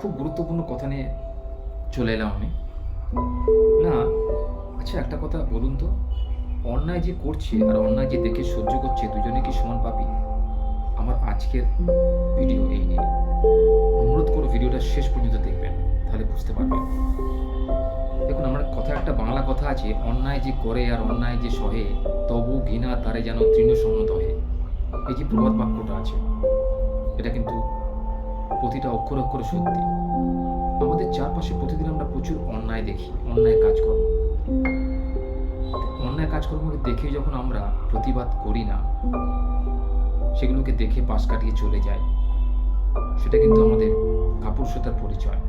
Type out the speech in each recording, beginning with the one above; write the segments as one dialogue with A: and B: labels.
A: খুব গুরুত্বপূর্ণ কথা নিয়ে চলে এলাম আমি। না আচ্ছা একটা কথা বলুন তো। অন্যায় যে করছে আর অন্যায় যে দেখে সহ্য করছে দুজনে কি সমান পাপি? আমার আজকের ভিডিও এই নিয়ে। অনুরোধ করো ভিডিওটা শেষ পর্যন্ত দেখবেন, তাহলে বুঝতে পারবেন। দেখুন, আমার কথা একটা বাংলা কথা আছে, অন্যায় যে করে আর অন্যায় যে সহে, তবু ঘৃণা তারে যেন তৃণসম্মত হয়ে। এই যে প্রবাদ বাক্যটা আছে, এটা কিন্তু প্রতিটা অক্ষর অক্ষরে সত্যি। আমাদের চারপাশে প্রতিদিন আমরা প্রচুর অন্যায় দেখি, অন্যায় কাজকর্ম। অন্যায় কাজকর্মকে দেখে যখন আমরা প্রতিবাদ করি না, সেগুলোকে দেখে পাশ কাটিয়ে চলে যায় সেটা কিন্তু আমাদের কাপুরুষতার পরিচয়।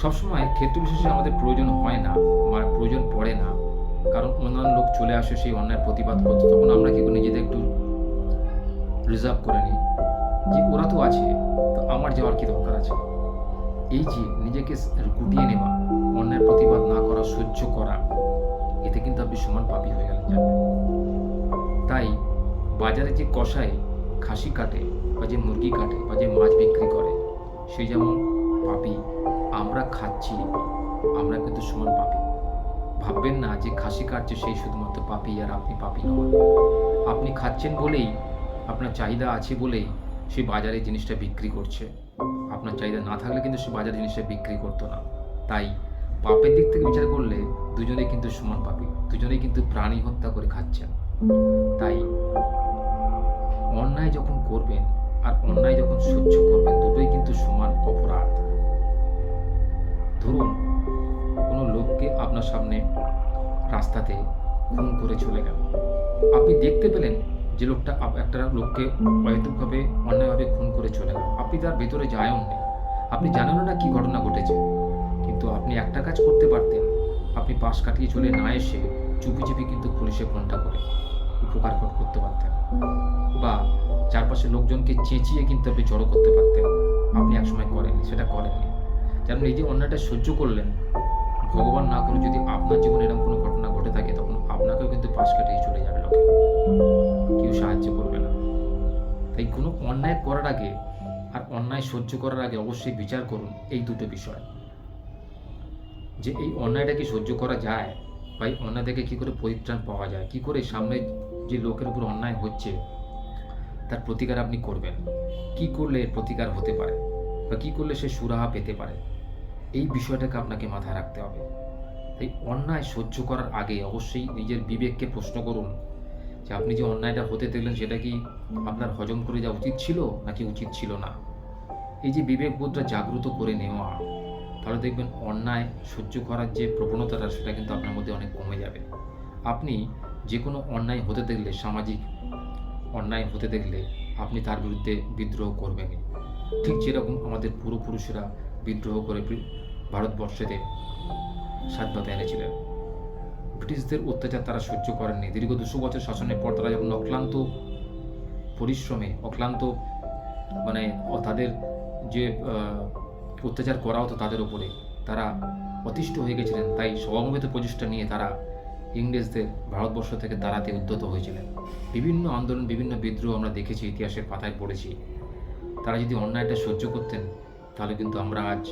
A: সবসময় ক্ষেত্র বিশেষে আমাদের প্রয়োজন হয় না, বা প্রয়োজন পড়ে না, কারণ অন্যান্য লোক চলে আসে সেই অন্যায় প্রতিবাদ করতে, তখন আমরা কি নিজেদের একটু রিজার্ভ করে নিই। যে ওরা তো আছে, তো আমার যাওয়ার কি দরকার আছে? এই যে নিজেকে গুটিয়ে নেওয়া অন্যায় প্রতিবাদ না করা, সহ্য করা, এতে কিন্তু আপনি সমান পাপী হয়ে গেলেন জানবেন তাই বাজারে যে কষায় খাসি কাটে বা যে মুরগি কাটে বা যে মাছ বিক্রি করে সেই যেমন পাপি, আমরা খাচ্ছি, আমরা কিন্তু সমান পাপি। ভাববেন না যে খাসি কাটছে সেই শুধুমাত্র পাপি আর আপনি পাপি নন। আপনি খাচ্ছেন বলেই, আপনার চাহিদা আছে বলেই সে বাজারে জিনিসটা বিক্রি করছে। আপনার চাহিদা না থাকলে কিন্তু সে বাজারে জিনিসটা বিক্রি করতো না। তাই পাপের দিক থেকে বিচার করলে দুজনেই কিন্তু সমান পাপি, দুজনেই কিন্তু প্রাণী হত্যা করে খাচ্ছেন। তাই অন্যায় যখন করবেন আর অন্যায় যখন সহ্য করবেন, দুটোই কিন্তু সমান অপরাধ। ধরুন কোনো লোককে আপনার সামনে রাস্তাতে খুন করে চলে গেল। আপনি দেখতে পেলেন যে লোকটা একটা লোককে অহেতুকভাবে, অন্যায়ভাবে খুন করে চলে গেল। আপনি তার ভেতরে যায়ও নেই আপনি জানেনও না কি ঘটনা ঘটেছে। কিন্তু আপনি একটা কাজ করতে পারতেন। আপনি পাশ কাটিয়ে চলে না এসে চুপি চুপি কিন্তু পুলিশে ফোনটা করে উপকার কর- করতে পারতেন। বা চারপাশের লোকজনকে চেঁচিয়ে কিন্তু আপনি জড়ো করতে পারতেন। আপনি একসময় করেননি, সেটা করেননি। যেমন এই যে অন্যায়টা সহ্য করলেন, ভগবান না করে যদি আপনার জীবনে এরকম কোনো ঘটনা ঘটে থাকে, তখন আপনাকেও কিন্তু পাশ কাটিয়ে চলে যাবে লোকে। তাই কোনো অন্যায় করার আগে আর অন্যায় সহ্য করার আগে অবশ্যই বিচার করুন এই দুটো বিষয়। যে এই অন্যায়টা কি সহ্য করা যায় বা এই অন্যায় থেকে কী করে পরিত্রাণ পাওয়া যায়, কি করে সামনে যে লোকের উপর অন্যায় হচ্ছে, তার প্রতিকার আপনি করবেন। কি করলে প্রতিকার হতে পারে বা কি করলে সে সুরাহা পেতে পারে, এই বিষয়টাকে আপনাকে মাথায় রাখতে হবে। তাই অন্যায় সহ্য করার আগে অবশ্যই নিজের বিবেককে প্রশ্ন করুন যে আপনি যে অন্যায়টা হতে দেখলেন, সেটা কি আপনার হজম করে যাওয়া উচিত ছিল নাকি উচিত ছিল না? এই যে বিবেকবোধটা জাগ্রত করে নেওয়া, তাহলে দেখবেন অন্যায় সহ্য করার যে প্রবণতাটা, সেটা কিন্তু আপনার মধ্যে অনেক কমে যাবে। আপনি যে কোনো অন্যায় হতে দেখলে, সামাজিক অন্যায় হতে দেখলে, আপনি তার বিরুদ্ধে বিদ্রোহ করবেনই ঠিক যেরকম আমাদের পূর্বপুরুষেরা বিদ্রোহ করে ভারতবর্ষেতে স্বাধীনতা এনেছিলেন। ব্রিটিশদের অত্যাচার তারা সহ্য করেননি। দীর্ঘ দুশো বছর শাসনের পর তারা যখন অক্লান্ত পরিশ্রমে, অক্লান্ত মানে তাদের যে অত্যাচার করা হতো তাদের উপরে, তারা অতিষ্ঠ হয়ে গেছিলেন। তাই সমবেত প্রচেষ্টা নিয়ে তারা ইংরেজদের ভারতবর্ষ থেকে তাড়াতে উদ্যত হয়েছিলেন। বিভিন্ন আন্দোলন, বিভিন্ন বিদ্রোহ আমরা দেখেছি, ইতিহাসের পাতায় পড়েছি। তারা যদি অন্যায়টা সহ্য করতেন, তাহলে কিন্তু আমরা আজ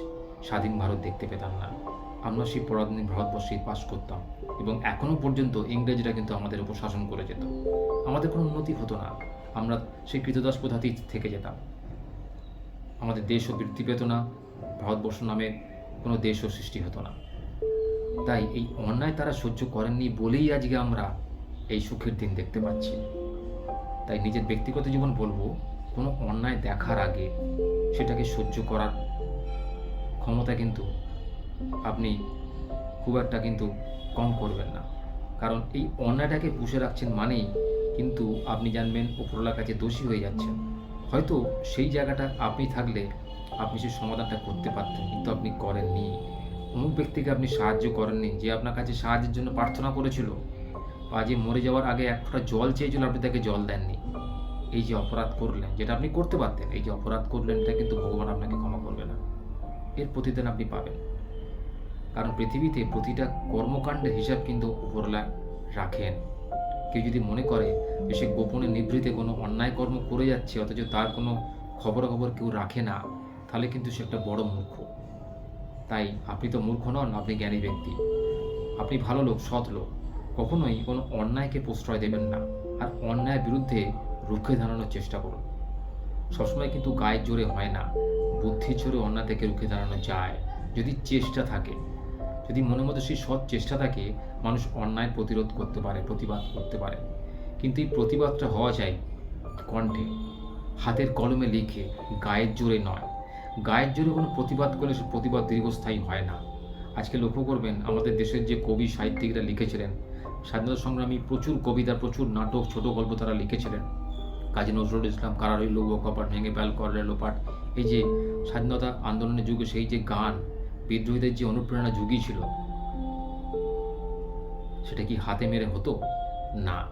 A: স্বাধীন ভারত দেখতে পেতাম না। আমরা সেই পরাধীন ভারতবর্ষে বাস করতাম এবং এখনও পর্যন্ত ইংরেজরা কিন্তু আমাদের উপর শাসন করে যেত। আমাদের কোনো উন্নতি হতো না। আমরা সেই কৃতদাস প্রথাতেই থেকে যেতাম। আমাদের দেশও বৃদ্ধি পেত না। ভারতবর্ষ নামে কোনো দেশও সৃষ্টি হতো না। তাই এই অন্যায় তারা সহ্য করেননি বলেই আজকে আমরা এই সুখের দিন দেখতে পাচ্ছি। তাই নিজের ব্যক্তিগত জীবন বলব, কোনো অন্যায় দেখার আগে সেটাকে সহ্য করার ক্ষমতা কিন্তু আপনি খুব একটা কিন্তু কম করবেন না। কারণ এই অন্যায়টাকে পুষে রাখছেন মানেই কিন্তু আপনি জানবেন ওপরলার কাছে দোষী হয়ে যাচ্ছেন। হয়তো সেই জায়গাটা আপনি থাকলে আপনি সেই সমাধানটা করতে পারতেন, কিন্তু আপনি করেননি। অমুক ব্যক্তিকে আপনি সাহায্য করেননি, যে আপনার কাছে সাহায্যের জন্য প্রার্থনা করেছিল, বা যে মরে যাওয়ার আগে এক ফোঁটা জল চেয়েছিল, আপনি তাকে জল দেননি। এই যে অপরাধ করলেন, যেটা আপনি করতে পারতেন, এই যে অপরাধ করলেন, এটা কিন্তু ভগবান আপনাকে ক্ষমা করবে না। এর প্রতিদান আপনি পাবেন। কারণ পৃথিবীতে প্রতিটা কর্মকাণ্ডের হিসাব কিন্তু উপরলা রাখেন। কেউ যদি মনে করে যে সে গোপনে নিভৃতে কোনো অন্যায় কর্ম করে যাচ্ছে, অথচ তার কোনো খবরাখবর কেউ রাখে না, তাহলে কিন্তু সে একটা বড় মূর্খ। তাই আপনি তো মূর্খ নন, আপনি জ্ঞানী ব্যক্তি। আপনি ভালো লোক, সৎ লোক। কখনোই কোনো অন্যায়কে প্রশ্রয় দেবেন না। আর অন্যায়ের বিরুদ্ধে রুখে দাঁড়ানোর চেষ্টা করুন। সবসময় কিন্তু গায়ের জোরে হয় না। বুদ্ধির জোরে অন্যায় থেকে রুখে দাঁড়ানো যায়, যদি চেষ্টা থাকে। যদি মনের মধ্যে সেই সৎ চেষ্টা থাকে, মানুষ অন্যায় প্রতিরোধ করতে পারে, প্রতিবাদ করতে পারে। কিন্তু এই প্রতিবাদটা হওয়া যায় কণ্ঠে, হাতের কলমে লিখে, গায়ের জোরে নয়। গায়ের জোরে কোনো প্রতিবাদ করলে সে প্রতিবাদ দীর্ঘস্থায়ী হয় না। আজকে লক্ষ্য করবেন, আমাদের দেশের যে কবি সাহিত্যিকরা লিখেছিলেন, স্বাধীনতা সংগ্রামী প্রচুর কবিতা, প্রচুর নাটক, ছোট গল্প তারা লিখেছিলেন। কাজী নজরুল ইসলাম কারার হইল ও কপাট ভেঙে বেল করলে লোপাট। এই যে স্বাধীনতা আন্দোলনের যুগে সেই যে গান বিদ্রোহীদের যে অনুপ্রেরণা জুগিয়েছিল সেটা কি হাতে মেরে হতো? না।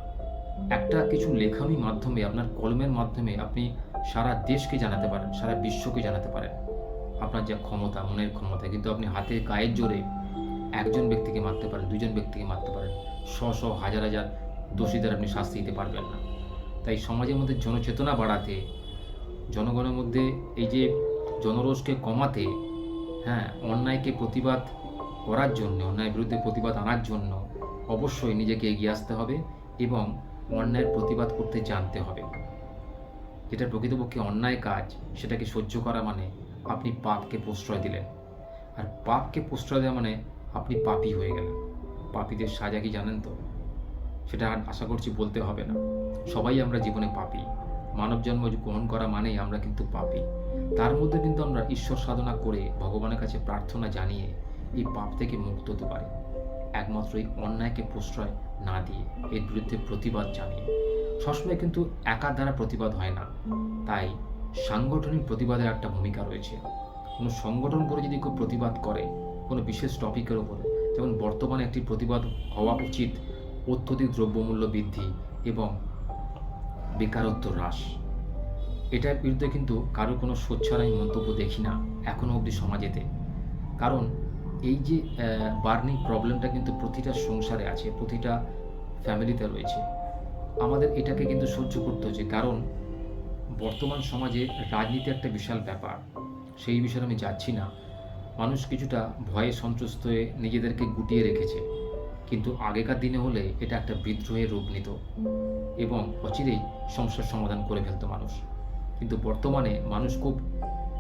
A: একটা কিছু লেখনীর মাধ্যমে, আপনার কলমের মাধ্যমে আপনি সারা দেশকে জানাতে পারেন, সারা বিশ্বকে জানাতে পারেন। আপনার যা ক্ষমতা, মনের ক্ষমতা, কিন্তু আপনি হাতে গায়ের জোরে একজন ব্যক্তিকে মারতে পারেন, দুজন ব্যক্তিকে মারতে পারেন। শ শ, হাজার হাজার দোষীদের আপনি শাস্তি দিতে পারবেন না। তাই সমাজের মধ্যে জনচেতনা বাড়াতে, জনগণের মধ্যে এই যে জনরোষকে কমাতে হ্যাঁ অন্যায়কে প্রতিবাদ করার জন্য, অন্যায়ের বিরুদ্ধে প্রতিবাদ আনার জন্য অবশ্যই নিজেকে এগিয়ে আসতে হবে এবং অন্যায়ের প্রতিবাদ করতে জানতে হবে। যেটা প্রকৃতপক্ষে অন্যায় কাজ, সেটাকে সহ্য করা মানে আপনি পাপকে প্রশ্রয় দিলেন। আর পাপকে প্রশ্রয় দেওয়া মানে আপনি পাপী হয়ে গেলেন। পাপীদের সাজা কি জানেন তো? সেটা আশা করছি বলতে হবে না। সবাই আমরা জীবনে পাপী। মানব জন্ম গ্রহণ করা মানেই আমরা কিন্তু পাপী। তার মধ্যে কিন্তু আমরা ঈশ্বর সাধনা করে ভগবানের কাছে প্রার্থনা জানিয়ে এই পাপ থেকে মুক্ত হতে পারি। একমাত্র এই অন্যায়কে প্রশ্রয় না দিয়ে, এর বিরুদ্ধে প্রতিবাদ জানিয়ে। সবসময় কিন্তু একার দ্বারা প্রতিবাদ হয় না। তাই সাংগঠনিক প্রতিবাদের একটা ভূমিকা রয়েছে। কোনো সংগঠন করে যদি কেউ প্রতিবাদ করে, কোনো বিশেষ টপিকের ওপরে, যেমন বর্তমানে একটি প্রতিবাদ হওয়া উচিত অত্যধিক দ্রব্যমূল্য বৃদ্ধি এবং বেকারত্ব হ্রাস। এটার বিরুদ্ধে কিন্তু কারও কোনো সোচ্চার আমি মন্তব্য দেখি না এখনও অবধি সমাজেতে। কারণ এই যে বার্নিং প্রবলেমটা কিন্তু প্রতিটা সংসারে আছে, প্রতিটা ফ্যামিলিতে রয়েছে। আমাদের এটাকে কিন্তু সহ্য করতে হচ্ছে, কারণ বর্তমান সমাজে রাজনীতি একটা বিশাল ব্যাপার। সেই বিষয়ে আমি যাচ্ছি না। মানুষ কিছুটা ভয়ে সন্ত্রস্ত হয়ে নিজেদেরকে গুটিয়ে রেখেছে। কিন্তু আগেকার দিনে হলে এটা একটা বিদ্রোহের রূপ নিত এবং অচিরেই সমস্যার সমাধান করে ফেলত মানুষ। কিন্তু বর্তমানে মানুষ খুব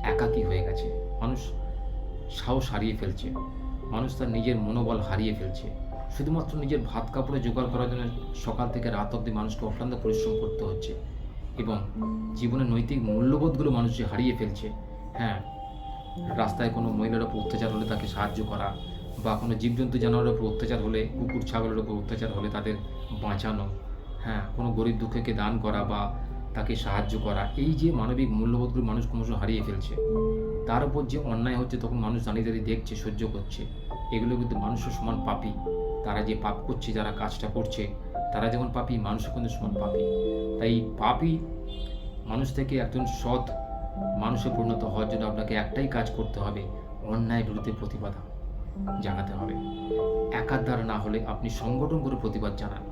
A: একাকী হয়ে গেছে। মানুষ সাহস হারিয়ে ফেলছে। মানুষ তার নিজের মনোবল হারিয়ে ফেলছে। শুধুমাত্র নিজের ভাত কাপড়ে জোগাড় করার জন্য সকাল থেকে রাত অবধি মানুষকে অক্লান্ত পরিশ্রম করতে হচ্ছে এবং জীবনের নৈতিক মূল্যবোধগুলো মানুষ যে হারিয়ে ফেলছে হ্যাঁ রাস্তায় কোনো মহিলার ওপর অত্যাচার হলে তাকে সাহায্য করা বা কোনো জীবজন্তু জানোয়ারের উপর অত্যাচার হলে, কুকুর, ছাগলের উপর অত্যাচার হলে তাদের বাঁচানো হ্যাঁ কোনো গরিব দুঃখীকে দান করা বা তাকে সাহায্য করা, এই যে মানবিক মূল্যবোধগুলো মানুষ ক্রমশ হারিয়ে ফেলছে, তার উপর যে অন্যায় হচ্ছে তখন মানুষ দাঁড়িয়ে দাঁড়িয়ে দেখছে, সহ্য করছে, এগুলো কিন্তু মানুষের সমান পাপি, তারা যে পাপ করছে, যারা কাজটা করছে, তারা যেমন পাপি, মানুষও কিন্তু সমান পাপি, তাই পাপি মানুষ থেকে একজন সৎ মানুষে পরিণত হওয়ার জন্য আপনাকে একটাই কাজ করতে হবে অন্যায় বিরুদ্ধে প্রতিবাদ জানাতে হবে। একার দ্বারা না হলে আপনি সংগঠন করে প্রতিবাদ জানান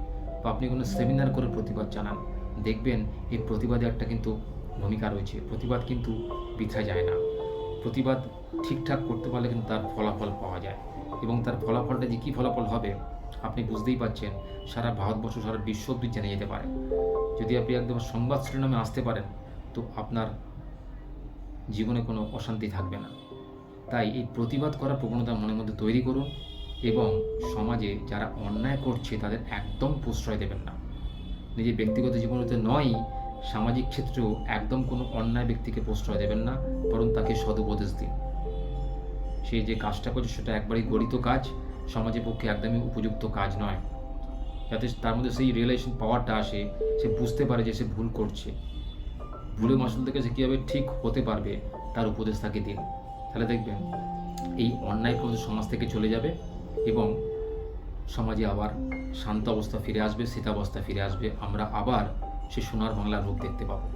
A: বা আপনি কোনো সেমিনার করে প্রতিবাদ জানান। দেখবেন এই প্রতিবাদে একটা কিন্তু ভূমিকা রয়েছে। প্রতিবাদ কিন্তু বৃথা যায় না। প্রতিবাদ ঠিকঠাক করতে পারলে কিন্তু তার ফলাফল পাওয়া যায়। এবং তার ফলাফলটা যে কী ফলাফল হবে, আপনি বুঝতেই পারছেন, সারা ভারতবর্ষ, সারা বিশ্ব অব্দি জেনে যেতে পারে। যদি আপনি একদম সংবাদ শিরোনামে আসতে পারেন, তো আপনার জীবনে কোনো অশান্তি থাকবে না। তাই এই প্রতিবাদ করার প্রবণতা মনের মধ্যে তৈরি করুন এবং সমাজে যারা অন্যায় করছে তাদের একদম প্রশ্রয় দেবেন না। নিজের ব্যক্তিগত জীবনতে নয়, সামাজিক ক্ষেত্রেও একদম কোনো অন্যায় ব্যক্তিকে প্রশ্রয় দেবেন না, বরং তাকে সদুপদেশ দিন। সে যে কাজটা করছে সেটা একবারই গরিত কাজ, সমাজের পক্ষে একদমই উপযুক্ত কাজ নয়। যাতে তার মধ্যে সেই রিয়েলাইজেশন পাওয়ারটা আসে, সে বুঝতে পারে যে সে ভুল করছে। ভুলে মাসুল থেকে সে কীভাবে ঠিক হতে পারবে, তার উপদেশ তাকে দিন। তাহলে দেখবেন এই অন্যায় কিন্তু সমাজ থেকে চলে যাবে এবং সমাজে আবার শান্ত অবস্থা ফিরে আসবে শীতাবস্থা ফিরে আসবে। আমরা আবার সে সোনার বাংলার রূপ দেখতে পাবো।